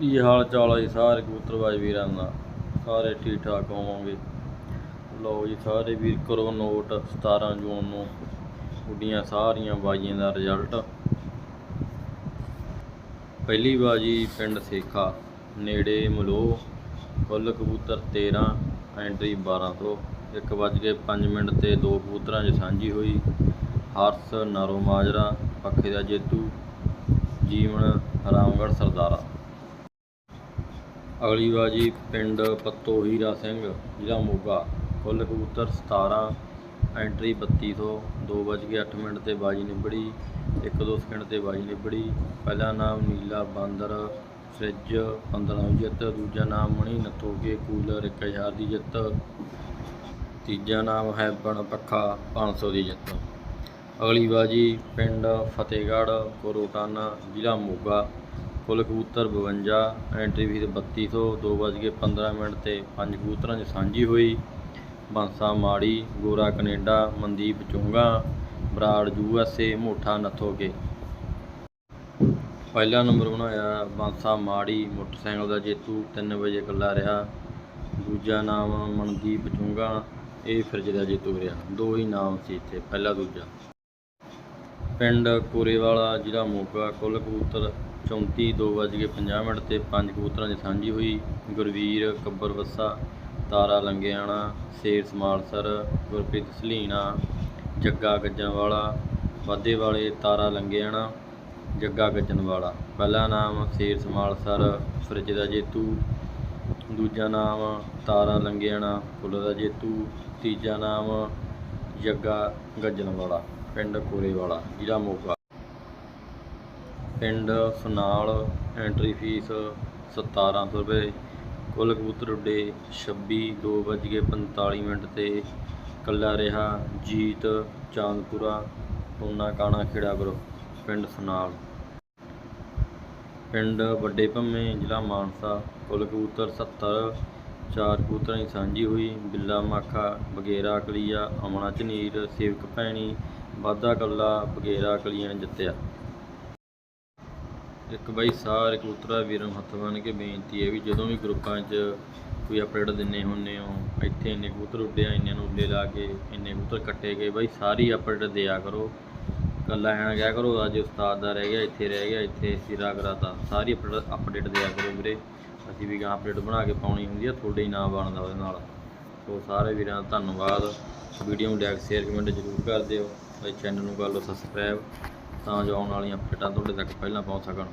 ਕੀ ਹਾਲ ਚਾਲ ਹੈ ਜੀ ਸਾਰੇ ਕਬੂਤਰਬਾਜ਼ ਵੀਰਾਂ ਦਾ? ਸਾਰੇ ਠੀਕ ਠਾਕ ਹੋਵੋਗੇ? ਲਓ ਜੀ ਸਾਰੇ ਵੀਰ ਕਰੋ ਨੋਟ 17 ਜੂਨ ਨੂੰ ਉੱਡੀਆਂ ਸਾਰੀਆਂ ਬਾਜ਼ੀਆਂ ਦਾ ਰਿਜ਼ਲਟ। ਪਹਿਲੀ ਬਾਜੀ ਪਿੰਡ ਸੇਖਾ, ਨੇੜੇ ਮਲੋ ਕੁੱਲ ਕਬੂਤਰ 13 ਐਂਟਰੀ 1200 ਇੱਕ ਵੱਜ ਕੇ 5 ਮਿੰਟ ਤੇ ਦੋ ਕਬੂਤਰਾਂ 'ਚ ਸਾਂਝੀ ਹੋਈ। ਹਰਸ, ਨਾਰੋ ਮਾਜਰਾ, ਪੱਖੇ ਦਾ ਜੇਤੂ, ਜੀਵਨ, ਰਾਮਗੜ੍ਹ ਸਰਦਾਰਾ। ਅਗਲੀ ਬਾਜੀ ਪਿੰਡ ਪੱਤੋ ਹੀਰਾ ਸਿੰਘ ਜ਼ਿਲ੍ਹਾ ਮੋਗਾ ਕੁੱਲ ਕਬੂਤਰ 17 ਐਂਟਰੀ 3200 2 ਵੱਜ ਕੇ 8 ਮਿੰਟ ਤੇ ਬਾਜੀ ਨਿਬੜੀ 1-2 ਸਕਿੰਟ ਤੇ ਬਾਜੀ ਨਿਬੜੀ, ਪਹਿਲਾ ਨਾਮ ਨੀਲਾ ਬਾਂਦਰ, ਫ੍ਰਿਜ 15 ਦੀ ਜਿੱਤ, ਦੂਜਾ ਨਾਮ ਮਣੀ ਨੱਥੋਕੇ ਕੂਲਰ 1000 ਦੀ ਜਿੱਤ, ਤੀਜਾ ਨਾਮ ਹੈ ਬਣ ਪੱਖਾ 500 ਦੀ ਜਿੱਤ। ਅਗਲੀ ਬਾਜੀ ਪਿੰਡ ਫਤਿਹਗੜ੍ਹ, ਕੋਰੋਟਾਨਾ ਜ਼ਿਲ੍ਹਾ ਮੋਗਾ ਕੁੱਲ ਕਬੂਤਰ 52 ਐਂਟਰੀ ਫੀਸ 3200 2 ਵੱਜ ਕੇ 15 ਮਿੰਟ ਤੇ ਪੰਜ ਕਬੂਤਰਾਂ 'ਚ ਸਾਂਝੀ ਹੋਈ। Bansa Mari, Gora Canada, Mandeep Chunga, Brar U S A, Motha Nathoke. ਪਹਿਲਾ ਨੰਬਰ ਬਣਾਇਆ ਬਾਂਸਾ ਮਾੜੀ, ਮੋਟਰਸਾਈਕਲ ਦਾ ਜੇਤੂ 3 ਵਜੇ ਇਕੱਲਾ ਰਿਹਾ। ਦੂਜਾ ਨਾਮ ਮਨਦੀਪ ਚੁੰਗਾ, ਇਹ ਫਿਰਜ ਦਾ ਜੇਤੂ ਰਿਹਾ। ਦੋ ਹੀ ਨਾਮ ਸੀ ਇੱਥੇ, ਪਹਿਲਾ ਦੂਜਾ। ਪਿੰਡ ਕੋਰੇਵਾਲਾ, ਜ਼ਿਲ੍ਹਾ ਮੋਗਾ, ਕੁੱਲ ਕਬੂਤਰ 34 2 ਵੱਜ ਕੇ 50 ਮਿੰਟ ਤੇ ਪੰਜ ਕਬੂਤਰਾਂ 'ਚ ਸਾਂਝੀ ਹੋਈ। ਗੁਰਵੀਰ, ਕੱਬਰ ਵੱਸਾ, ਤਾਰਾ ਲੰਗਿਆਣਾ ਸ਼ੇਰ ਸਮਾਲਸਰ, ਗੁਰਪ੍ਰੀਤ ਸਲੀਣਾ, ਜੱਗਾ ਗੱਜਣ ਵਾਲਾ ਵਾਧੇ ਵਾਲੇ ਤਾਰਾ ਲੰਗਿਆਣਾ, ਜੱਗਾ ਗੱਜਣ ਵਾਲਾ ਪਹਿਲਾ ਨਾਮ ਸ਼ੇਰ ਸਮਾਲਸਰ, ਫਰਿੱਜ ਦਾ ਜੇਤੂ। ਦੂਜਾ ਨਾਮ ਤਾਰਾ ਲੰਗਿਆਣਾ, ਫੁੱਲ ਦਾ ਜੇਤੂ। ਤੀਜਾ ਨਾਮ ਜੱਗਾ ਗੱਜਣ ਵਾਲਾ ਪਿੰਡ ਕੋਰੇਵਾਲਾ ਜ਼ਿਲ੍ਹਾ ਮੋਗਾ। ਪਿੰਡ ਸੁਨਾਲ ਐਂਟਰੀ ਫੀਸ 1700 ਰੁਪਏ, ਕੁੱਲ ਕਬੂਤਰ ਉੱਡੇ 26 2 ਵੱਜ ਕੇ 45 ਮਿੰਟ ਤੇ ਕੱਲਾ ਰਿਹਾ ਜੀਤ ਚਾਂਦਪੁਰਾ ਟੋਨਾ ਕਾਣਾ ਖੇੜਾ ਗਰੁੱਪ ਪਿੰਡ ਸੁਨਾਲ ਪਿੰਡ ਵੱਡੇ ਭੰਮੇ ਜ਼ਿਲ੍ਹਾ ਮਾਨਸਾ, ਕੁੱਲ ਕਬੂਤਰ 70 ਚਾਰ ਕਬੂਤਰਾਂ ਦੀ ਸਾਂਝੀ ਹੋਈ, ਬਿੱਲਾ ਮਾਖਾ, ਬਗੇਰਾ, ਕਲੀਆ, ਅਮਣਾ, ਝਨੀਰ, ਸੇਵਕ, ਭੈਣੀ, ਵਾਧਾ ਕੱਲਾ, ਬਗੇਰਾ, ਕਲੀਆ ਨੇ ਜਿੱਤਿਆ। ਇੱਕ ਬਾਈ ਸਾਰੇ ਕਬੂਤਰਾਂ ਵੀਰਾਂ ਨੂੰ ਹੱਥ ਬਣ ਕੇ ਬੇਨਤੀ ਹੈ ਵੀ ਜਦੋਂ ਵੀ ਗਰੁੱਪਾਂ 'ਚ ਕੋਈ ਅਪਡੇਟ ਦਿੰਨੇ ਹੁੰਨੇ ਹੋ ਇੱਥੇ ਇੰਨੇ ਕਬੂਤਰ ਉੱਡਿਆ ਇੰਨੇ ਨੂੰ ਉੱਡੇ ਲਾ ਕੇ ਇੰਨੇ ਕਬੂਤਰ ਕੱਟੇ ਗਏ, ਬਾਈ ਸਾਰੀ ਅਪਡੇਟ ਦਿਆ ਕਰੋ। ਕੱਲਾ ਐਂ ਨਾ ਕਿਹਾ ਕਰੋ, ਅੱਜ ਉਸਤਾਦ ਦਾ ਰਹਿ ਗਿਆ, ਇੱਥੇ ਰਹਿ ਗਿਆ, ਇੱਥੇ ਸਿਰਾ ਕਰਾਤਾ। ਸਾਰੀ ਅਪਡੇਟ ਅਪਡੇਟ ਦਿਆ ਕਰੋ ਵੀਰੇ। ਅਸੀਂ ਵੀ ਗਾਂ ਅਪਡੇਟ ਬਣਾ ਕੇ ਪਾਉਣੀ ਹੁੰਦੀ ਆ, ਤੁਹਾਡੇ ਹੀ ਨਾਮ ਬਣਦਾ ਉਹਦੇ ਨਾਲ। ਸੋ ਸਾਰੇ ਵੀਰਾਂ ਦਾ ਧੰਨਵਾਦ। ਵੀਡੀਓ ਨੂੰ ਲਾਈਕ ਸ਼ੇਅਰ ਕਮੈਂਟ ਜ਼ਰੂਰ ਕਰ ਦਿਓ। ਤੇ ਚੈਨਲ ਨੂੰ ਕਰ ਲਓ ਸਬਸਕ੍ਰਾਈਬ ਤਾਂ ਜੋ ਆਉਣ ਵਾਲੀਆਂ ਅਪਡੇਟਾਂ ਤੁਹਾਡੇ ਤੱਕ ਪਹਿਲਾਂ ਪਹੁੰਚ ਸਕਣ।